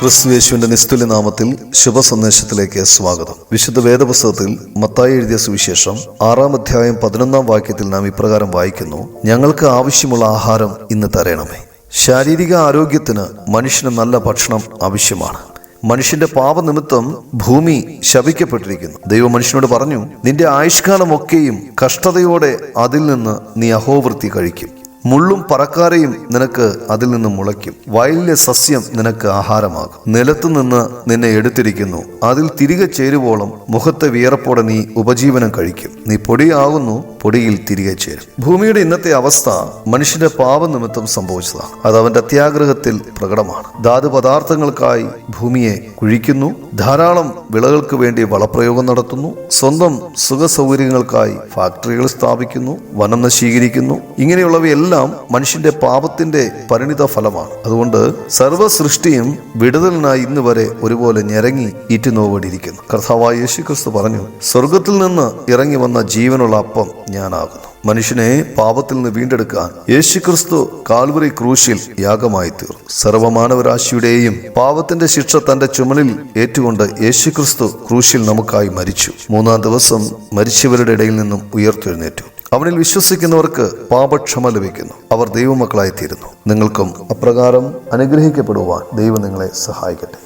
ക്രിസ്തുയേശുവിന്റെ നിസ്തുല്യ നാമത്തിൽ ശുഭസന്ദേശത്തിലേക്ക് സ്വാഗതം. വിശുദ്ധ വേദപുസ്തകത്തിൽ മത്തായി എഴുതിയ സുവിശേഷം ആറാം അധ്യായം പതിനൊന്നാം വാക്യത്തിൽ നാം ഇപ്രകാരം വായിക്കുന്നു ഞങ്ങൾക്ക് ആവശ്യമുള്ള ആഹാരം ഇന്ന് തരണമേ. ശാരീരിക ആരോഗ്യത്തിന് മനുഷ്യന് നല്ല ഭക്ഷണം ആവശ്യമാണ്. മനുഷ്യന്റെ പാപനിമിത്തം ഭൂമി ശപിക്കപ്പെട്ടിരിക്കുന്നു. ദൈവം മനുഷ്യനോട് പറഞ്ഞു നിന്റെ ആയുഷ്കാലമൊക്കെയും കഷ്ടതയോടെ അതിൽ നിന്ന് നീ അഹോവൃത്തി കഴിക്കും. മുള്ളും പറക്കാരയും നിനക്ക് അതിൽ നിന്ന് മുളയ്ക്കും. വയലിലെ സസ്യം നിനക്ക് ആഹാരമാകും. നിലത്തു നിന്ന് നിന്നെ എടുത്തിരിക്കുന്നു. അതിൽ തിരികെ ചേരുവോളം മുഖത്തെ വിയറപ്പോടെ നീ ഉപജീവനം കഴിക്കും. നീ പൊടിയാകുന്നു പൊടിയിൽ തിരികെ ചേരും. ഭൂമിയുടെ ഇന്നത്തെ അവസ്ഥ മനുഷ്യന്റെ പാപനിമിത്തം സംഭവിച്ചതാണ്. അത് അവന്റെ അത്യാഗ്രഹത്തിൽ പ്രകടമാണ്. ധാതു പദാർത്ഥങ്ങൾക്കായി ഭൂമിയെ കുഴിക്കുന്നു. ധാരാളം വിളകൾക്ക് വേണ്ടി വളപ്രയോഗം നടത്തുന്നു. സ്വന്തം സുഖ സൗകര്യങ്ങൾക്കായി ഫാക്ടറികൾ സ്ഥാപിക്കുന്നു. വനം നശീകരിക്കുന്നു. ഇങ്ങനെയുള്ളവയെല്ലാം മനുഷ്യന്റെ പാപത്തിന്റെ പരിണിത ഫലമാണ്. അതുകൊണ്ട് സർവ സൃഷ്ടിയും വിടുതലിനായി ഇന്ന് വരെ ഒരുപോലെ ഞെരങ്ങി ഈറ്റുനോവടിയിരിക്കുന്നു. കർത്താവായ യേശു ക്രിസ്തു പറഞ്ഞു സ്വർഗത്തിൽ നിന്ന് ഇറങ്ങി വന്ന ജീവനുള്ള അപ്പം ഞാനാകുന്നു. മനുഷ്യനെ പാപത്തിൽ നിന്ന് വീണ്ടെടുക്കാൻ യേശുക്രിസ്തു കാൽവറി ക്രൂശിൽ യാഗമായി തീർന്നു. സർവമാനവരാശിയുടെയും പാപത്തിന്റെ ശിക്ഷ തന്റെ ചുമലിൽ ഏറ്റുകൊണ്ട് യേശുക്രിസ്തു ക്രൂശിൽ നമുക്കായി മരിച്ചു. മൂന്നാം ദിവസം മരിച്ചവരുടെ ഇടയിൽ നിന്നും ഉയർത്തെഴുന്നേറ്റു. അവനിൽ വിശ്വസിക്കുന്നവർക്ക് പാപക്ഷമ ലഭിക്കുന്നു. അവർ ദൈവമക്കളായി തീരുന്നു നിങ്ങൾക്കും അപ്രകാരം അനുഗ്രഹിക്കപ്പെടുവാൻ ദൈവം നിങ്ങളെ സഹായിക്കട്ടെ.